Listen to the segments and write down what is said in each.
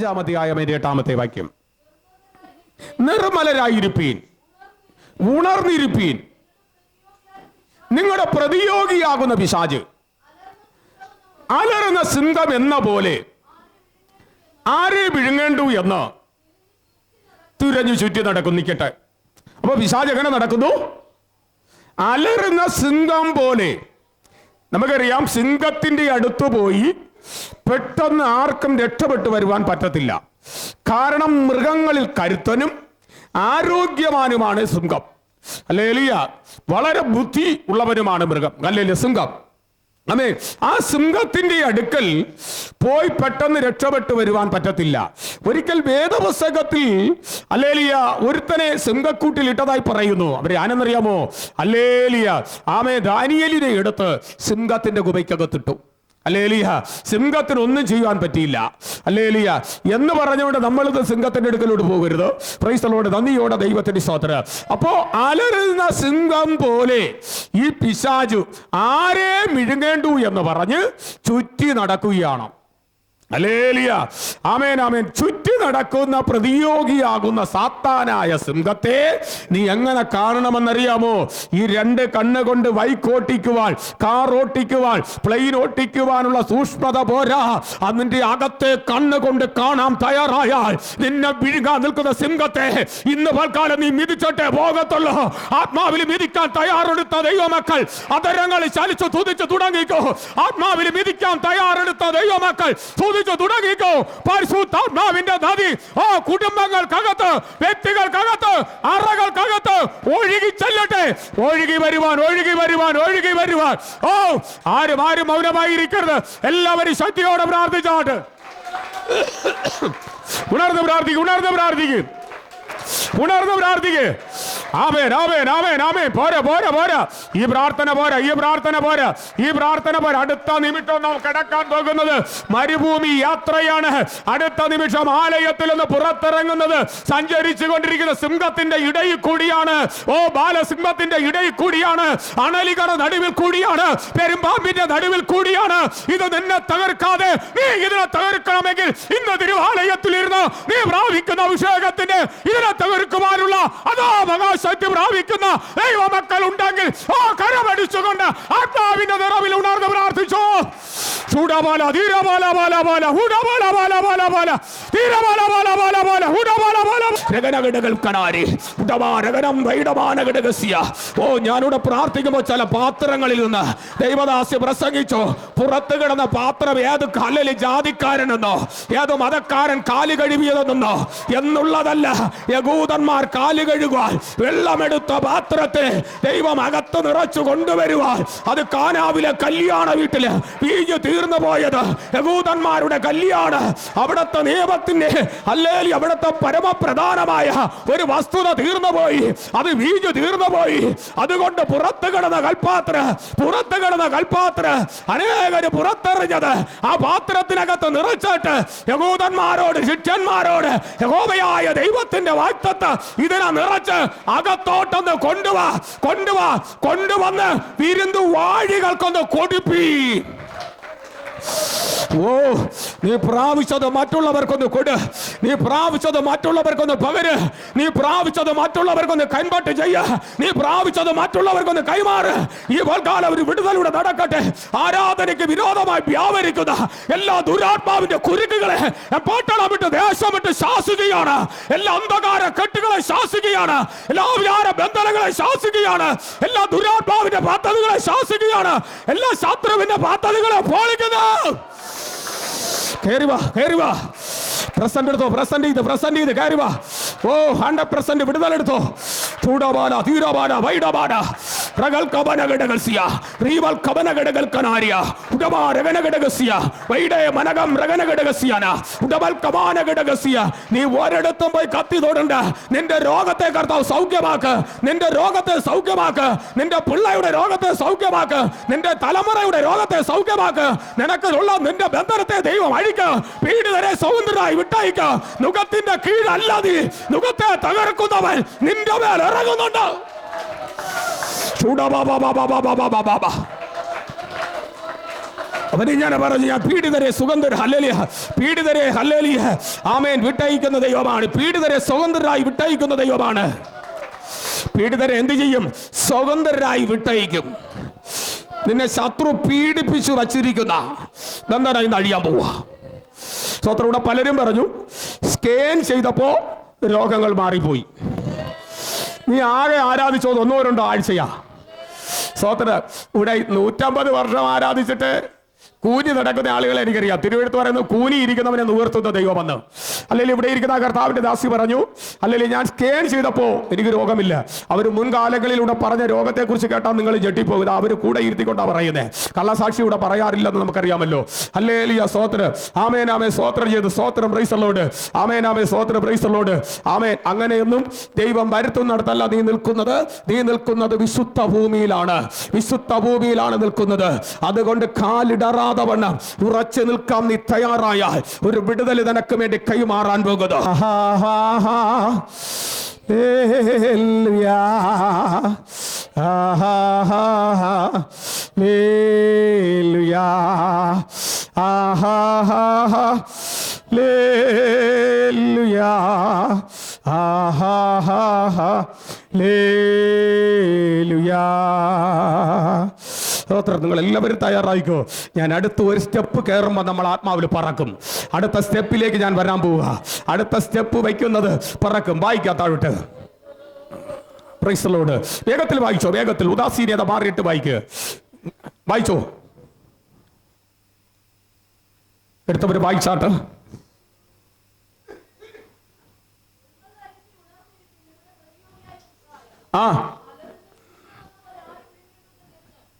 അഞ്ചാമത്തെ എട്ടാമത്തെ വാക്യം. നിർമ്മലരായിരിപ്പീൻ. ഉണർന്നിരിപ്പീൻ. നിങ്ങളുടെ പ്രതിയോഗിയാകുന്ന പിശാജ്. അലറുന്ന സിംഹം എന്ന പോലെ ആരെ വിഴുങ്ങേണ്ടു എന്ന് തുരഞ്ഞു ചുറ്റി നടക്കും നിൽക്കട്ടെ അപ്പൊ പിശാജ് എങ്ങനെ നടക്കുന്നു? അലറുന്ന സിംഹം പോലെ. നമുക്കറിയാം സിംഹത്തിന്റെ അടുത്ത് പോയി പെട്ടെന്ന് ആർക്കും രക്ഷപ്പെട്ടു വരുവാൻ പറ്റത്തില്ല. കാരണം മൃഗങ്ങളിൽ കരുത്തനും ആരോഗ്യവാനുമാണ് സിംഹം അല്ലേ വളരെ ബുദ്ധി ഉള്ളവനുമാണ് മൃഗം. അല്ലേ സിംഹം അതേ ആ സിംഹത്തിന്റെ അടുക്കൽ പോയി പെട്ടെന്ന് രക്ഷപ്പെട്ടു വരുവാൻ പറ്റത്തില്ല. ഒരിക്കൽ വേദപുസ്തകത്തിൽ അല്ലേലിയ ഒരുത്തനെ സിംഹക്കൂട്ടിൽ ഇട്ടതായി പറയുന്നു. അവർ ആനെന്നറിയാമോ അല്ലേലിയ ആമേ ദാനിയലിനെ എടുത്ത് സിംഹത്തിന്റെ ഗുബയ്ക്കകത്തിട്ടു അല്ലേലിയ സിംഹത്തിന് ഒന്നും ചെയ്യുവാൻ പറ്റിയില്ല. അല്ലേലിയ എന്ന് പറഞ്ഞുകൊണ്ട് നമ്മളിത് സിംഹത്തിന്റെ അടുക്കലോട്ട് പോകരുത്. പ്രൈസ്തലോട് നന്ദിയോടെ ദൈവത്തിന്റെ സ്തോത്ര. അപ്പോ അലരുന്ന സിംഹം പോലെ ഈ പിശാചു ആരെ മിഴുങ്ങേണ്ടു എന്ന് പറഞ്ഞ് ചുറ്റി നടക്കുകയാണ്. അലേലിയ ആമേൻ ആമേൻ. ചുറ്റി നടക്കുന്ന പ്രതിയോഗിയാകുന്ന സാത്താനായ സിംഹത്തെ നീ എങ്ങനെ കാണണമെന്നറിയാമോ? ഈ രണ്ട് കണ്ണുകൊണ്ട് ബൈക്ക് ഓട്ടിക്കുവാൻ കാർ ഓട്ടിക്കുവാൻ പ്ലെയിൻ ഓട്ടിക്കുവാനുള്ള സൂക്ഷ്മത പോരാ. അതിന്റെ അകത്തെ കണ്ണുകൊണ്ട് കാണാൻ തയ്യാറായാൽ നിന്നെ വിഴുങ്ങാൻ നിൽക്കുന്ന സിംഹത്തെ ഇന്ന് പൽക്കാലം നീ മിതിച്ചിട്ടേ പോകത്തുള്ളൂ. ആത്മാവിൽ മിതിക്കാൻ തയ്യാറെടുത്ത ദൈവമക്കൾ അതരങ്ങൾ ചലിച്ചു തുതിച്ചു തുടങ്ങിക്കോ. ആത്മാവിൽ മിതിക്കാൻ തയ്യാറെടുത്ത ദൈവമക്കൾ തുതിച്ചു തുടങ്ങിക്കോ. പരിശുദ്ധാത്മാവിന്റെ നദി ആ കുടുംബങ്ങൾക്കകത്ത് വ്യക്തികൾക്കകത്ത് അറകൾക്കകത്ത് ഒഴുകി ചെല്ലട്ടെ. ഒഴുകി വരുവാൻ ഒഴുകി വരുവാൻ ഒഴുകി വരുവാൻ. ഓ ആരും ആരും മൗനമായിരിക്കരുത് എല്ലാവരും ശക്തിയോടെ പ്രാർത്ഥിച്ചാട്ട്. ഉണർന്ന് പ്രാർത്ഥിക്കും ഉണർന്ന് പ്രാർത്ഥിക്കും. ഉണർന്ന് പ്രാർത്ഥിക്ക്. ആമേൻ ആമേൻ ആമേൻ ആമേൻ. പോരാ പോരാ പോരാ. ഈ പ്രാർത്ഥന പോരാ ഈ പ്രാർത്ഥന പോരാ. ഈ പ്രാർത്ഥന പോരാ. അടുത്ത നിമിഷം നാം കിടക്കാൻ പോകുന്നത് മരുഭൂമി യാത്രയാണ്. അടുത്ത നിമിഷം ആലയത്തിൽ നിന്ന് പുറത്തിറങ്ങുന്നത് സഞ്ചരിച്ചു കൊണ്ടിരിക്കുന്ന സിംഹത്തിന്റെ ഇടയിൽ കൂടിയാണ്. ഓ ബാലസിംഹത്തിന്റെ ഇടയിൽ കൂടിയാണ്. അണലികളുടെ നടുവിൽ കൂടിയാണ്. പെരുമ്പാമ്പിന്റെ നടുവിൽ കൂടിയാണ്. ഇത് നിന്നെ തകർക്കാതെ നീ ഇതിനെ തകർക്കണമെങ്കിൽ ഇന്ന് തിരുവാലയത്തിൽ ഇരുന്ന് നീ പ്രാപിക്കുന്ന അഭിഷേകത്തിന് ഇതിനെ തകർക്കുവാനുള്ള അതോ മഹാശക്തി പ്രാപിക്കുന്ന ദൈവമക്കൾ ഉണ്ടെങ്കിൽ ആ കരമടിച്ചുകൊണ്ട് ആത്മാവിന്റെ നിറവിൽ ഉണർന്ന് പ്രാർത്ഥിച്ചോ. ചൂടമാല തീരമാല ബാല ബാല ഹുടബാല ബാല ബാല ബാല തീരമാല ബാല ബാല ബാല ഹുടബാല ബാല രഗനഗടകൾ കനാരി ഉടമാരകനം രഗനം വൈഡമാനഗടകസ്യ ഓ ഞാനിവിടെ പ്രാർത്ഥിക്കുമ്പോൾ ചില പാത്രങ്ങളിൽ നിന്ന് ദൈവദാസ്യ പ്രസംഗിച്ചോ. പുറത്ത് കിടന്ന പാത്രം ഏത് കല്ലിൽ ജാതിക്കാരനെന്നോ ഏത് മതക്കാരൻ കാലി കഴുകിയതെന്നോ എന്നുള്ളതല്ല. യകൂദന്മാർ കാലി കഴുകുവാൻ വെള്ളമെടുത്ത പാത്രത്തെ ദൈവം അകത്ത് നിറച്ചു കൊണ്ടുവരുവാൻ അത് കാനാവിലെ കല്യാണ വീട്ടിൽ വീഞ്ഞു തീർന്നു പോയത്. യകൂദന്മാരുടെ കല്യാണ. അവിടുത്തെ നിയമത്തിന്റെ അല്ലെങ്കിൽ അവിടുത്തെ പരമപ്രധാനമായ ഒരു വസ്തുത തീർന്നു പോയി. അത് വീഞ്ഞു തീർന്നു പോയി. അതുകൊണ്ട് പുറത്ത് കിടന്ന കൽപ്പാത്ര പുറത്ത് കിടന്ന കൽപ്പാത്ര അനേകര് പുറത്തെറിഞ്ഞത് ആ പാത്രത്തിനകത്ത് നിറച്ചിട്ട് യഹൂദന്മാരോട് ശിഷ്യന്മാരോട് യഹോവയായ ദൈവത്തിന്റെ വാക്തത്ത് ഇതിനെ നിറച്ച് അകത്തോട്ടൊന്ന് കൊണ്ടുവാ കൊണ്ടുവാ കൊണ്ടുവന്ന് വിരുന്നു വാഴികൾക്കൊന്ന് കൊടുപ്പി. ഓ നീ പ്രാപിച്ചത് മറ്റുള്ളവർക്കൊന്ന് കൊടു. നീ പ്രാപിച്ചത് മറ്റുള്ളവർക്കൊന്ന് പകര്. നീ പ്രാപിച്ചത് മറ്റുള്ളവർക്കൊന്ന് കൈമാട്ട് ചെയ്യ. നീ പ്രാപിച്ചത് മറ്റുള്ളവർക്കൊന്ന് കൈമാറ്. ഈ പോൽക്കാലം ഒരു വിടുതലൂടെ നടക്കട്ടെ. ആരാധനയ്ക്ക് വിരോധമായി വ്യാപരിക്കുന്ന എല്ലാ ദുരാത്മാവിന്റെ കുരുക്കുകളെ പട്ടണം വിട്ട് ദേശം വിട്ട് ശാസിക്കുകയാണ്. എല്ലാ അന്ധകാര കെട്ടുകളെ ശാസിക്കുകയാണ്. എല്ലാ വ്യാര ബന്ധനങ്ങളെ ശാസിക്കുകയാണ്. എല്ലാ ദുരാത്മാവിന്റെ പദ്ധതികളെ ശാസിക്കുകയാണ്. എല്ലാ ശത്രുവിന്റെ പദ്ധതികളെ പോളിക്കുന്നു കയറി വാ കയറി വാ. പ്രസന്റ് എടുത്തോ പ്രസന്റ് ചെയ്ത് പ്രസന്റ് ചെയ്ത് കയറി വാ. ഓ ഹൺഡ്രഡ് പ്രസന്റ് വിടുതലെടുത്തോ. ചൂടബാല ധീരബാല വൈഡബാല പ്രഗൽ കവന ഘടകസ്യ റീവൽ കവന ഘടകൽക്കനാര്യ ഉടമാ രഗന ഘടകസ്യ വൈഡേ മനകം രഗന ഉടമൽ നീ ഒരിടത്തും പോയി കത്തി തൊടണ്ട നിന്റെ രോഗത്തെ കർത്താവ് സൗഖ്യമാക്ക് നിന്റെ രോഗത്തെ സൗഖ്യമാക്ക് നിന്റെ പിള്ളയുടെ രോഗത്തെ സൗഖ്യമാക്ക് നിന്റെ തലമുറയുടെ രോഗത്തെ സൗഖ്യമാക്ക്. നിനക്കുള്ള നിന്റെ ബന്ധനത്തെ ദൈവം അഴിക്ക് പീഡിതരെ സൗന്ദര്യമായി വിട്ടയക്ക. നുഖത്തിന്റെ കീഴല്ല നീ നുഖത്തെ തകർക്കുന്നവൻ നിന്റെ മേൽ ഇറങ്ങുന്നുണ്ട്. അവന് ഞാൻ പറഞ്ഞു ഞാൻ പീഡിതരെ സുഗന്ധർ ഹല്ലലിയ. പീഡിതരെ ഹല്ലലിയ. ആമേൻ. വിട്ടയക്കുന്ന ദൈവമാണ്. പീഡിതരെ സ്വതന്ത്രരായി വിട്ടയക്കുന്ന ദൈവമാണ്. പീഡിതരെ എന്ത് ചെയ്യും? സ്വതന്ത്രരായി വിട്ടയക്കും. നിന്നെ ശത്രു പീഡിപ്പിച്ചു വച്ചിരിക്കുന്ന. ബന്ധന ഇന്ന് അഴിയാൻ പോവുക? സ്വത്ര പലരും പറഞ്ഞു സ്കാൻ ചെയ്തപ്പോ രോഗങ്ങൾ മാറിപ്പോയി. നീ ആകെ ആരാധിച്ചോ ഒന്നോ രണ്ടോ ആഴ്ചയാ. സ്വത്ര ഇവിടെ നൂറ്റമ്പത് വർഷം ആരാധിച്ചിട്ട് കൂനി നടക്കുന്ന ആളുകളെ എനിക്കറിയാം. തിരുവഴുത്ത് പറയുന്നു കൂനി ഇരിക്കുന്നവനെ നിവർത്തുന്ന ദൈവമെന്ന്. അല്ലെങ്കിൽ ഇവിടെ ഇരിക്കുന്ന കർത്താവിന്റെ ദാസി പറഞ്ഞു അല്ലെങ്കിൽ ഞാൻ സ്കാൻ ചെയ്തപ്പോ എനിക്ക് രോഗമില്ല. അവർ മുൻകാലങ്ങളിലൂടെ പറഞ്ഞ രോഗത്തെക്കുറിച്ച് കേട്ടാൽ നിങ്ങൾ ഞെട്ടിപ്പോകുക അവർ കൂടെ ഇരുത്തിക്കൊണ്ടാ പറയുന്നത് കള്ളസാക്ഷി ഇവിടെ പറയാറില്ലെന്ന് നമുക്കറിയാമല്ലോ. അല്ലേലിയ സ്വോത്ര ആമേനാമേ ആമേ സ്വോത്രം ചെയ്ത് സ്വോത്രം പ്രൈസലോട് ആമേനാമേ ആമേ സ്വോത്ര പ്രൈസലോട് ആമേൻ. അങ്ങനെയൊന്നും ദൈവം വരുത്തുന്നിടത്തല്ല നീ നിൽക്കുന്നത്. നീ നിൽക്കുന്നത് വിശുദ്ധ ഭൂമിയിലാണ്. വിശുദ്ധ ഭൂമിയിലാണ് നിൽക്കുന്നത്. അതുകൊണ്ട് കാലിടറാതെ വണ്ണം ഉറച്ചു നിൽക്കാൻ നീ തയ്യാറായാൽ ഒരു വിടുതൽ നിനക്ക് വേണ്ടി കൈമാറാൻ പോകുന്നു. ആഹാ. ഹല്ലേലൂയ. സ്തോത്രം. നിങ്ങൾ എല്ലാവരും തയ്യാറായിക്കോ? ഞാൻ അടുത്ത ഒരു സ്റ്റെപ്പ് കയറുമ്പോൾ നമ്മൾ ആത്മാവിൽ പറക്കും. അടുത്ത സ്റ്റെപ്പിലേക്ക് ഞാൻ വരാൻ പോവുക. അടുത്ത സ്റ്റെപ്പ് വയ്ക്കുന്നത് പറക്കും. വായിക്കാം താഴോട്ട്. പ്രൈസലോട് വേഗത്തിൽ വായിച്ചോ വേഗത്തിൽ. ഉദാസീനത മാറിയിട്ട് വായിക്ക്. വായിച്ചോ? എടുത്തവര് വായിച്ചാട്ട്. ആ.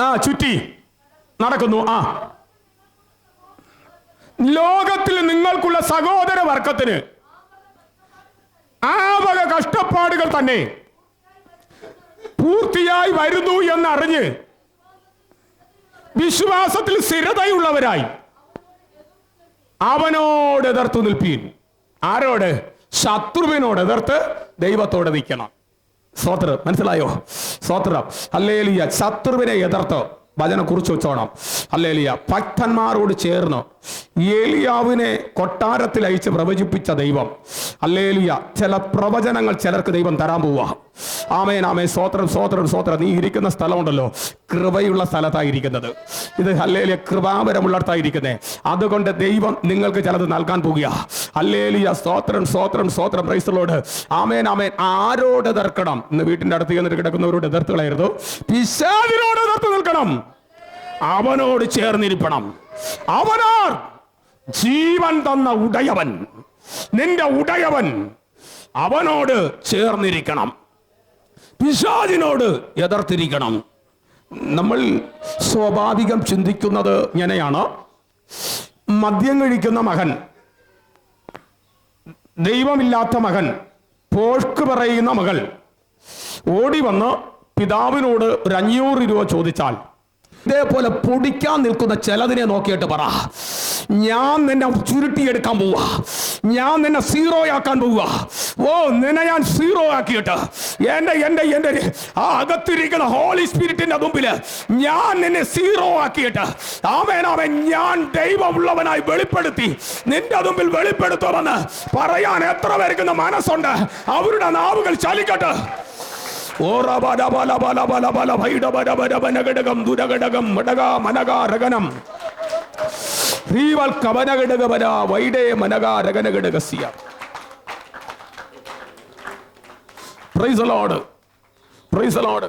ആ ചുറ്റി. നടക്കുന്നു ആ. ലോകത്തിൽ നിങ്ങൾക്കുള്ള സഹോദര വർഗത്തിന് ആ വക കഷ്ടപ്പാടുകൾ തന്നെ പൂർത്തിയായി വരുന്നു എന്നറിഞ്ഞ് വിശ്വാസത്തിൽ സ്ഥിരതയുള്ളവരായി അവനോട് എതിർത്തു നിൽപ്പീൻ. ആരോട്? ശത്രുവിനോട് എതിർത്ത് ദൈവത്തോട് നിൽക്കണം. സ്തോത്രം. മനസ്സിലായോ? സ്തോത്രം. അല്ലേലിയ ശത്രുവിനെ എതിർത്ത് വചനം കുറിച്ച് വെച്ചോണം. അല്ലേലിയ ഭക്തന്മാരോട് ചേർന്ന് ഏലിയാവിനെ കൊട്ടാരത്തിൽ അയച്ച് പ്രവചിപ്പിച്ച ദൈവം. അല്ലേലിയ ചില പ്രവചനങ്ങൾ ചിലർക്ക് ദൈവം തരാൻ പോവുക ആമേൻ ആമേ സ്വോത്രം സ്വോത്രം സ്വോത്രം നീ ഇരിക്കുന്ന സ്ഥലമുണ്ടല്ലോ. കൃപയുള്ള സ്ഥലത്തായിരിക്കുന്നത്. ഇത് അല്ലേലിയ കൃപാപരമുള്ളടത്തായിരിക്കുന്നേ അതുകൊണ്ട് ദൈവം നിങ്ങൾക്ക് ചിലത് നൽകാൻ പോകുക അല്ലേലിയ സ്തോത്രം സ്തോത്രം സ്തോത്രം. ക്രൈസ്തലോട് ആമേൻ ആമേൻ. ആരോട് എതിർക്കണം? ഇന്ന് വീട്ടിന്റെ അടുത്ത് ചെന്നിട്ട് കിടക്കുന്നവരോട് എതിർത്തുകളായിരുന്നു പിശാദിനോട് എതിർത്ത് നിൽക്കണം. അവനോട് ചേർന്നിരിക്കണം അവനാർ ജീവൻ തന്ന ഉടയവൻ. നിന്റെ ഉടയവൻ അവനോട് ചേർന്നിരിക്കണം. പിശാദിനോട് എതിർത്തിരിക്കണം. നമ്മൾ സ്വാഭാവികം ചിന്തിക്കുന്നത് ഇങ്ങനെയാണ്. മദ്യം കഴിക്കുന്ന മകൻ ദൈവമില്ലാത്ത മകൻ പോഷ്ക്ക് പറയുന്ന മകൾ. ഓടി വന്ന് പിതാവിനോട് ഒരു അഞ്ഞൂറ് രൂപ ചോദിച്ചാൽ ഇതേപോലെ പൊടിക്കാൻ നിൽക്കുന്ന ചിലതിനെ നോക്കിയിട്ട് പറ. ഞാൻ നിന്നെ ചുരുട്ടിയെടുക്കാൻ പോവുക. ഞാൻ നിന്നെ സീറോ ആക്കാൻ പോവുക. ഓ നിന്നെ ഞാൻ സീറോ ആക്കിയിട്ട് എന്റെ എന്റെ എന്റെ ആ അകത്തിരിക്കുന്ന ഹോളി സ്പിരിറ്റിന്റെ മുമ്പിൽ ഞാൻ നിന്നെ സീറോ ആക്കിയിട്ട് ആമേൻ ഞാൻ ദൈവമുള്ളവനായി വെളിപ്പെടുത്തി നിന്റെ മുമ്പിൽ വെളിപ്പെടുത്തുമെന്ന് പറയാൻ എത്ര പേർക്കുന്ന മനസ്സുണ്ട്. അവരുടെ നാവുകൾ ചലിക്കട്ടെ. രഗനം ശ്രീവൽ വൈഡേ മനക പ്രൈസ് അലോഡ് പ്രൈസ് അലോഡ്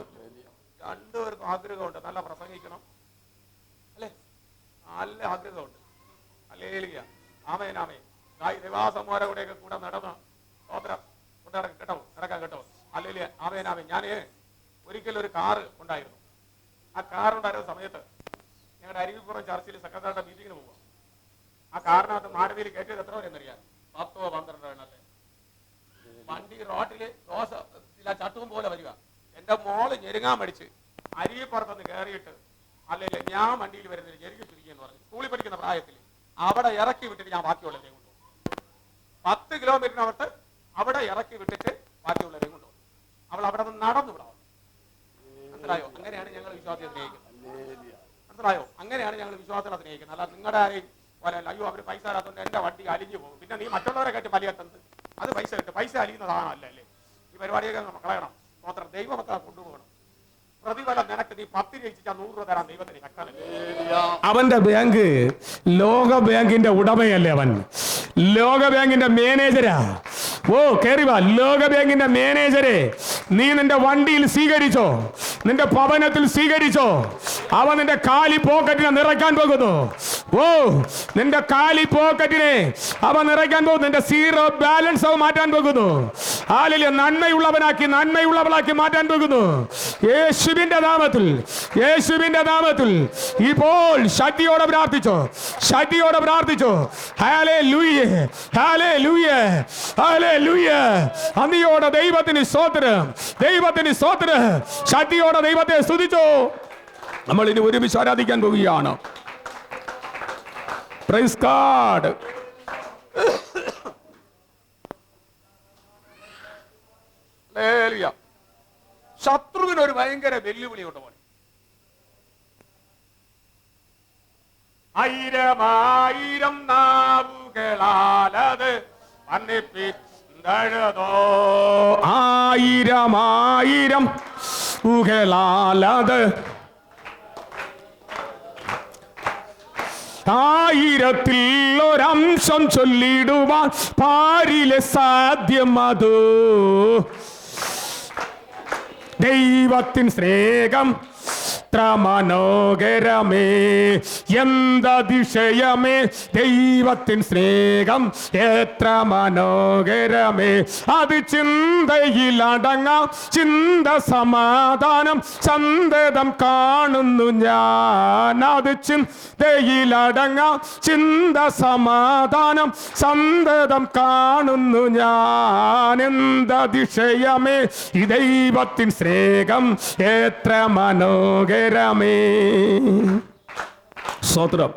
രണ്ടുപേർക്കും ആഗ്രഹമുണ്ട്. നല്ല പ്രസംഗിക്കണം. അല്ലേ? നല്ല ആഗ്രഹമുണ്ട്. അല്ലേ ആമേൻ ആമേൻ. നായി നിവാസന്മാരെ കൂടെയൊക്കെ കൂടെ നടന്ന് സ്തോത്രം. കൊണ്ട് നടക്കാം കേട്ടോ? നടക്കാം കേട്ടോ? അല്ലേ ആമേൻ ആമേൻ. ഞാൻ ഒരിക്കലും ഒരു കാറ് ഉണ്ടായിരുന്നു ആ കാർ ഉണ്ടായിരുന്ന സമയത്ത് ഞങ്ങളുടെ അരുവിപ്പുറം ചർച്ചിൽ സെക്രട്ടറിയുടെ മീറ്റിങ്ങിന് പോവാം. ആ കാറിനകത്ത് മാനവിയിൽ കയറ്റിയത് എത്ര പേരെന്നറിയാം പത്തോ പന്ത്രണ്ടോ എണ്ണത്തെ വണ്ടി റോട്ടിൽ ദോശ ഇല്ല ചട്ടും പോലെ വരിക. എന്റെ മോൾ ഞെരുങ്ങാൻ മടിച്ച് അരിയപ്പുറത്തുനിന്ന് കയറിയിട്ട് അല്ലെങ്കിൽ ഞാൻ വണ്ടിയിൽ വരുന്നില്ല ഞെരുങ്ങി ചുരുക്കിയെന്ന് പറഞ്ഞു. സ്കൂളിൽ പഠിക്കുന്ന പ്രായത്തിൽ അവിടെ ഇറക്കി വിട്ടിട്ട് ഞാൻ ബാക്കിയുള്ളവരെ കൊണ്ടുപോകും. പത്ത് കിലോമീറ്ററിനകത്ത് അവിടെ ഇറക്കി വിട്ടിട്ട് ബാക്കിയുള്ളവരെ കൊണ്ടുപോകും. അവൾ അവിടെ നിന്ന് നടന്നു വിടാം. മനസ്സിലായോ? അങ്ങനെയാണ് ഞങ്ങൾ വിശ്വാസം സ്നേഹിക്കുന്നത്. മനസ്സിലായോ? അങ്ങനെയാണ് ഞങ്ങൾ വിശ്വാസത്തെ സ്നേഹിക്കുന്നത്. അല്ല നിങ്ങളുടെ ആരെയും പോലെ അയ്യോ അവർ പൈസ തരാത്തോണ്ട് എന്റെ വണ്ടി അലിഞ്ഞു പോകും. പിന്നെ നീ മറ്റുള്ളവരെ കേട്ട് വലിയത്തുന്നത് അത് പൈസ കിട്ടും. പൈസ അലിയുന്ന സാധനമല്ല അല്ലേ? ഈ പരിപാടിയൊക്കെ കളയണം. മാത്രം ദൈവമത്ര കൊണ്ടുപോകണം. അവന്റെ ബാങ്ക് ലോക ബാങ്കിന്റെ ഉടമയല്ലേ അവൻ. ലോക ബാങ്കിന്റെ മാനേജരാ. ഓ കേറി വാ. ലോക ബാങ്കിന്റെ മാനേജരെ നീ നിന്റെ വണ്ടിയിൽ സ്വീകരിച്ചോ. നിന്റെ ഭവനത്തിൽ സ്വീകരിച്ചോ. അവൻ നിന്റെ കാലി പോക്കറ്റിനെ നിറയ്ക്കാൻ പോകുന്നു. ഓ നിന്റെ കാലി പോക്കറ്റിനെ അവ നിറയ്ക്കാൻ പോകുന്നു. നിന്റെ സീറോ ബാലൻസ് അവ മാറ്റാൻ പോകുന്നു. ആലിലെ നന്മയുള്ളവനാക്കി നന്മയുള്ളവളാക്കി മാറ്റാൻ പോകുന്നു. യേശുവിന്റെ നാമത്തിൽ യേശുവിന്റെ നാമത്തിൽ. ഇപ്പോൾ ശക്തിയോടെ പ്രാർത്ഥിച്ചോ ശക്തിയോടെ പ്രാർത്ഥിച്ചോ. ഹാലേ ലൂയെ ഹാലേ ലൂയെ ഹാലേ ലൂയെ അന്നിയോടെ ദൈവത്തിന് സ്തോത്രം ദൈവത്തിന് സ്തോത്രം. ശക്തിയോടെ ദൈവത്തെ സ്തുതിച്ചോ. നമ്മൾ ഇനി ഒരുമിച്ച് ആരാധിക്കാൻ പോവുകയാണ്. പ്രൈസ് കാർഡ്. ശത്രുവിന് ഒരു ഭയങ്കര വെല്ലുവിളിയുണ്ട് പോലെ ആയിരമായിരം നാവുകളാലത് മന്നിപ്പിന്തഴുതോ ആയിരമായിരം ആയിരം ആയിരത്തിൽ ഒരംശം ചൊല്ലിടുവാൻ പാരിലെ സാധ്യം അത് ദൈവത്തിൻ സ്നേഹം എത്ര മനോഹരമേ? എന്തതിശയമേ ദൈവത്തിൻ സ്നേഹം എത്ര മനോഹരമേ? അത് ചിന്തയിലടങ്ങാം ചിന്ത സമാധാനം സന്തതം കാണുന്നു ഞാൻ. അത് ചിന്തയിലടങ്ങാം ചിന്ത സമാധാനം സന്തതം കാണുന്നു ഞാൻ. എന്തതിശയമേ ഈ ദൈവത്തിൻ സ്നേഹം എത്ര മനോഹരമേ സ്വത്രം